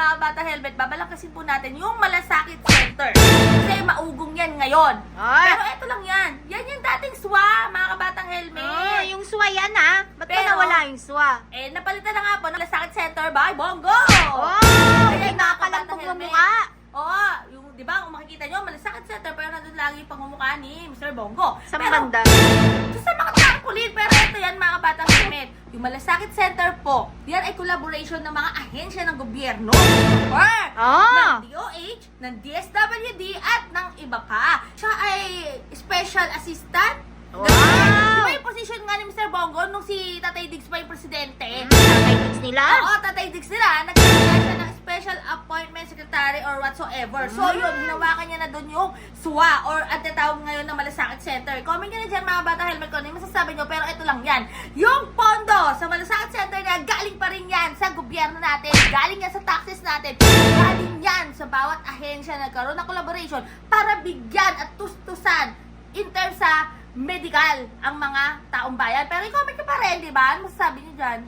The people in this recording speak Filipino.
mga bata helmet, babalakasin po natin yung malasakit center. Kasi maugong yan ngayon. Ay. Pero eto lang yan. Yan yung dating SWA, mga kabatang helmet. Ah, yung swa yan ha? Ba't ba Pero- nawala yung swa? Eh, napalitan na nga po ng malasakit center by Bongo. Oh, nakakalampog kabatang ng helmet. mukha. Oo, yung, di ba, kung makikita nyo, malasakit center, pero nandun lagi yung ni Mr. Bongo. Sa pero, banda. Yung Malasakit Center po, yan ay collaboration ng mga ahensya ng gobyerno. Or Ah. ng DOH, ng DSWD, at ng iba pa. Siya ay special assistant. Wow! Di ba yung position nga ni Mr. Bongo nung si Tatay Diggs pa yung presidente? Tatay kids nila. Oo, Tatay Diggs nila. Nagkaroon siya ng special appointment secretary or whatsoever. So, Mm. yun, hinawakan niya na doon yung SWA or at tatawag ngayon na Malasakit Center. Comment nyo na dyan mga bata helmet ko. Ano yung masasabi nyo? Pero ito lang yan. Yung pondo sa Malasakit Center na galing pa rin yan sa gobyerno natin. Galing yan sa taxes natin. Galing yan sa bawat ahensya na nagkaroon ng collaboration para bigyan at tustusan in terms sa medical ang mga taong bayan. Pero i-comment nyo pa rin, di ba? Masasabi nyo dyan?